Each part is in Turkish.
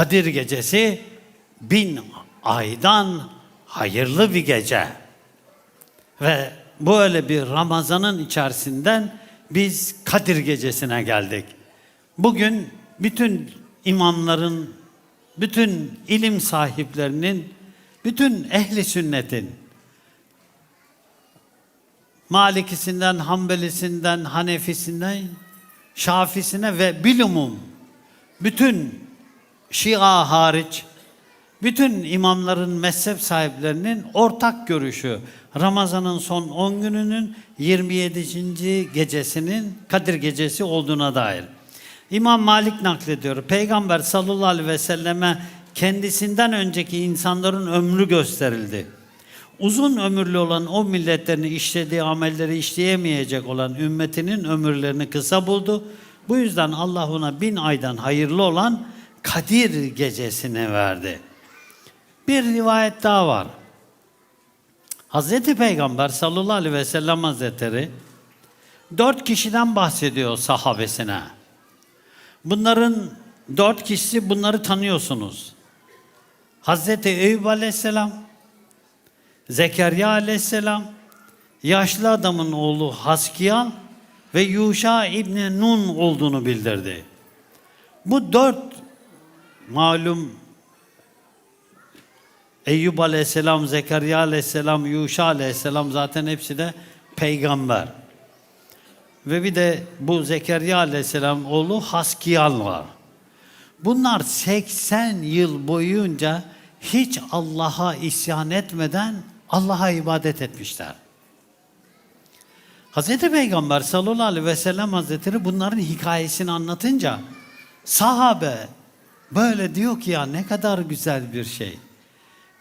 Kadir gecesi bin aydan hayırlı bir gece. Ve böyle bir Ramazan'ın içerisinden biz Kadir gecesine geldik. Bugün bütün imamların, bütün ilim sahiplerinin, bütün ehli sünnetin Malikisinden, Hanbelisinden, Hanefisinden, Şafisine ve bilumum bütün Şia hariç bütün imamların mezhep sahiplerinin ortak görüşü Ramazan'ın son 10 gününün 27. gecesinin Kadir gecesi olduğuna dair. İmam Malik naklediyor. Peygamber sallallahu aleyhi ve selleme kendisinden önceki insanların ömrü gösterildi. Uzun ömürlü olan o milletlerin işlediği amelleri işleyemeyecek olan ümmetinin ömürlerini kısa buldu. Bu yüzden Allah ona bin aydan hayırlı olan Kadir gecesini verdi. Bir rivayet daha var. Hazreti Peygamber sallallahu aleyhi ve sellem hazretleri dört kişiden bahsediyor sahabesine. Bunların dört kişisi bunları tanıyorsunuz. Hazreti Eyüp aleyhisselam, Zekeriya aleyhisselam, yaşlı adamın oğlu Haskiyal ve Yuşa İbni Nun olduğunu bildirdi. Bu dört malum Eyüp aleyhisselam, Zekeriya aleyhisselam, Yuşa aleyhisselam zaten hepsi de peygamber. Ve bir de bu Zekeriya aleyhisselam oğlu Haskiyal var. Bunlar 80 yıl boyunca hiç Allah'a isyan etmeden Allah'a ibadet etmişler. Hazreti Peygamber sallallahu aleyhi ve sellem hazretleri bunların hikayesini anlatınca sahabe böyle diyor ki ya ne kadar güzel bir şey.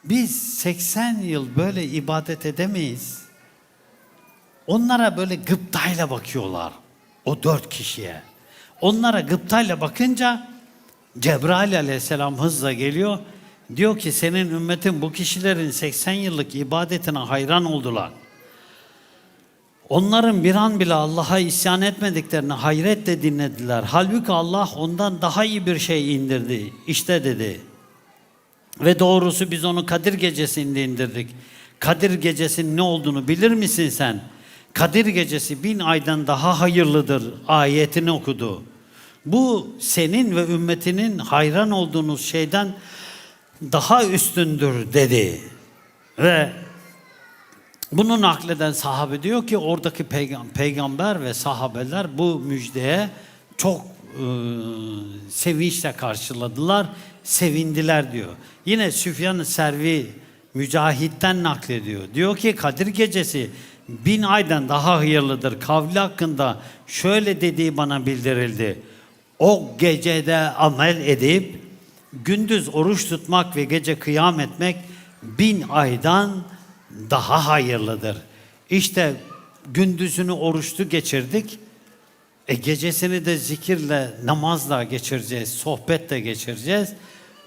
Biz 80 yıl böyle ibadet edemeyiz. Onlara böyle gıptayla bakıyorlar. O dört kişiye. Onlara gıptayla bakınca Cebrail aleyhisselam hızla geliyor. Diyor ki senin ümmetin bu kişilerin 80 yıllık ibadetine hayran oldular. Onların bir an bile Allah'a isyan etmediklerini hayretle dinlediler. Halbuki Allah ondan daha iyi bir şey indirdi. İşte dedi. Ve doğrusu biz onu Kadir gecesinde indirdik. Kadir gecesinin ne olduğunu bilir misin sen? Kadir gecesi bin aydan daha hayırlıdır ayetini okudu. Bu senin ve ümmetinin hayran olduğunuz şeyden daha üstündür dedi. Ve bunu nakleden sahabe diyor ki oradaki peygam- peygamber ve sahabeler bu müjdeye çok e, sevinçle karşıladılar, sevindiler diyor. Yine Süfyan-ı Servi Mücahit'ten naklediyor. Diyor ki Kadir Gecesi bin aydan daha hayırlıdır. Kavli hakkında şöyle dediği bana bildirildi. O gecede amel edip gündüz oruç tutmak ve gece kıyam etmek bin aydan daha hayırlıdır. İşte gündüzünü oruçlu geçirdik. E gecesini de zikirle, namazla geçireceğiz, sohbetle geçireceğiz.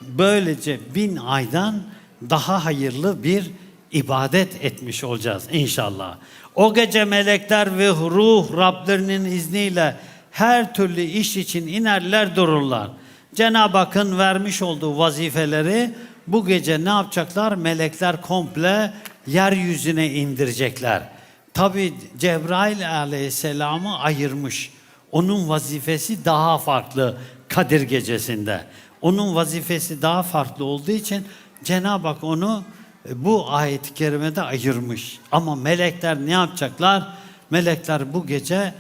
Böylece bin aydan daha hayırlı bir ibadet etmiş olacağız inşallah. O gece melekler ve ruh Rablerinin izniyle her türlü iş için inerler dururlar. Cenab-ı Hakk'ın vermiş olduğu vazifeleri bu gece ne yapacaklar? Melekler komple yeryüzüne indirecekler. Tabi Cebrail aleyhisselamı ayırmış. Onun vazifesi daha farklı Kadir gecesinde. Onun vazifesi daha farklı olduğu için Cenab-ı Hak onu e, bu ayet-i kerimede ayırmış. Ama melekler ne yapacaklar? Melekler bu gece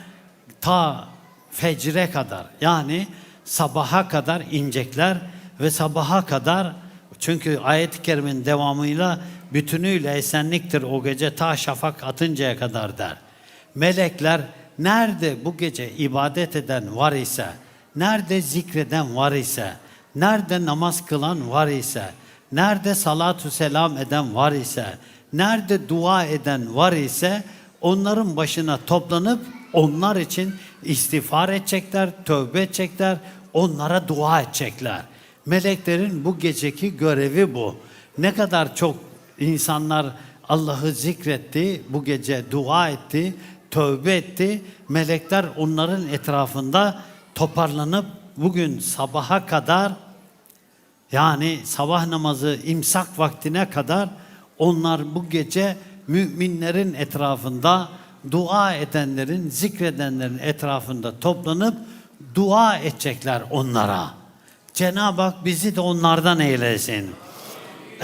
ta fecre kadar yani sabaha kadar inecekler ve sabaha kadar çünkü ayet-i kerimin devamıyla bütünüyle esenliktir o gece ta şafak atıncaya kadar der. Melekler nerede bu gece ibadet eden var ise, nerede zikreden var ise, nerede namaz kılan var ise, nerede salatu selam eden var ise, nerede dua eden var ise onların başına toplanıp onlar için istiğfar edecekler, tövbe edecekler, onlara dua edecekler. Meleklerin bu geceki görevi bu. Ne kadar çok insanlar Allah'ı zikretti, bu gece dua etti, tövbe etti. Melekler onların etrafında toparlanıp bugün sabaha kadar Yani sabah namazı imsak vaktine kadar onlar bu gece müminlerin etrafında dua edenlerin, zikredenlerin etrafında toplanıp dua edecekler onlara. Cenab-ı Hak bizi de onlardan eylesin.